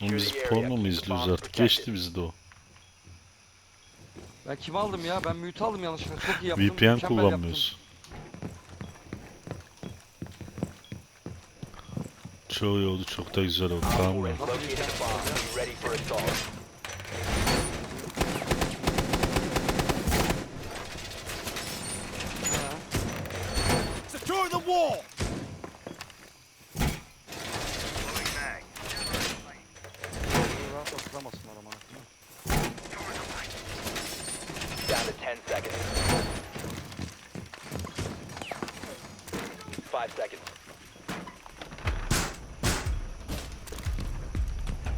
Oğlum biz porno mu izliyoruz artık? Geçti bizi de o. Ben kimi aldım ya? Ben mute aldım yanlışlıkla. Çok iyi yaptım. VPN mükemmel kullanmıyoruz. Çoğu iyi oldu, çok da güzel oldu. Tamam mı? Secure the wall! Down to 10 seconds. Five seconds.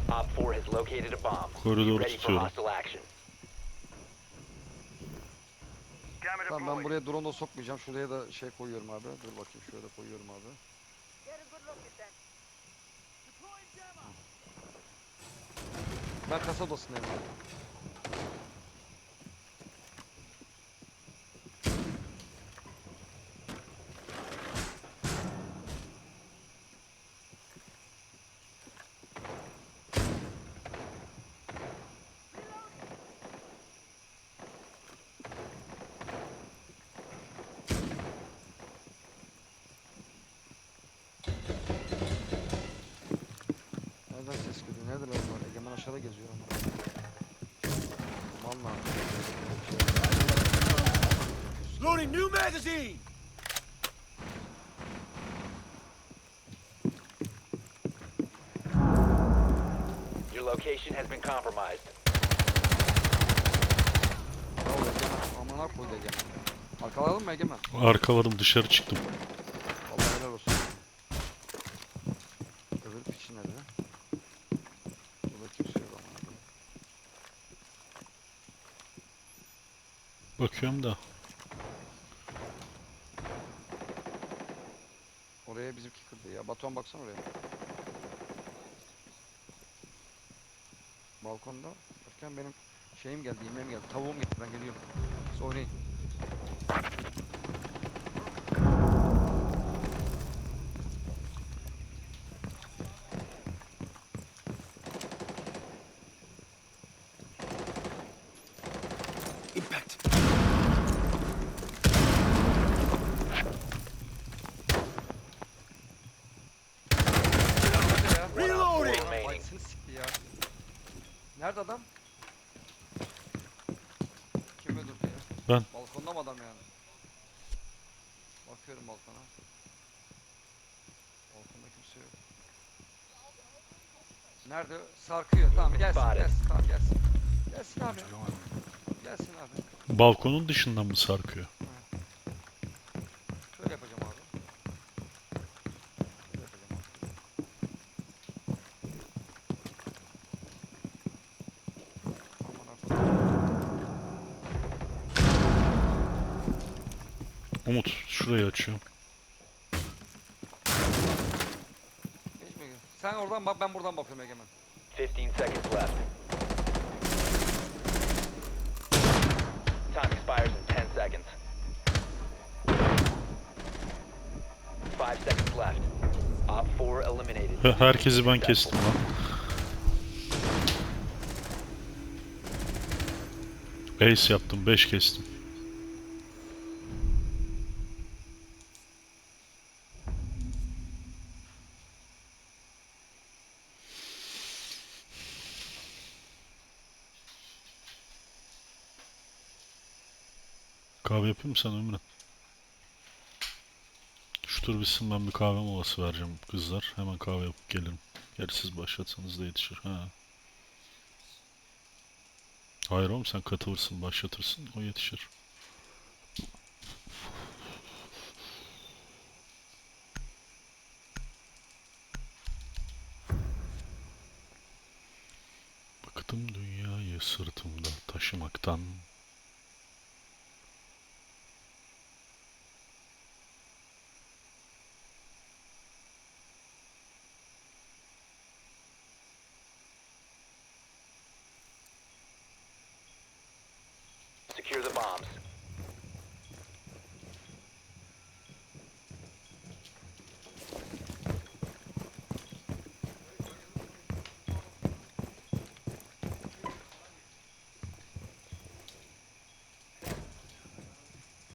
Op 4 has located a bomb. Be Koridoru ready for tutuyorum. hostile action. Tamam ben buraya drone da sokmayacağım. Şuraya da şey koyuyorum abi. Dur bakayım şöyle koyuyorum abi. Ben kasa odasındayım abi. Nerede lan var? Egemen aşağıda geziyor ama. Valla. Loading new magazine! Your location has been compromised. Ya o Egemen. Amına koydu Egemen. Arkaladın mı Egemen? Arkaladım dışarı çıktım. Vallahi helal olsun. Öbür piçin nerede? Burada kimse yok amına koyayım. Bakıyorum da. Oraya bizimki kırdı ya. Batuhan baksana oraya. Balkonda. Bakın benim şeyim geldi, yemeğim geldi. Tavuğum geldi. Ben geliyorum. Siz oynayın. Impact! Nerede adam? Kim öldürdü ya? Ben. Balkonda mı adam yani? Bakıyorum balkona. Balkonda kimse yok. Nerede? Sarkıyor. Tamam gelsin Spotted. gelsin. Tamam gelsin. Gelsin abi. Gelsin abi. Balkonun dışından mı sarkıyor? Umut şurayı açıyorum. Sen oradan bak ben buradan bakıyorum Egemen. 15 seconds left. Time expires in 10 seconds. 5 seconds left. Op 4 eliminated. Herkesi ben kestim lan. Ace yaptım, 5 kestim. Kahve yapayım mı sana Ömrü? Şu tur bitsin ben bir kahve molası vereceğim kızlar. Hemen kahve yapıp gelirim. Gerçi siz başlatsanız da yetişir. Ha. Hayır oğlum sen katılırsın, başlatırsın. O yetişir. Bıktım dünyayı sırtımda taşımaktan. Secure the bombs.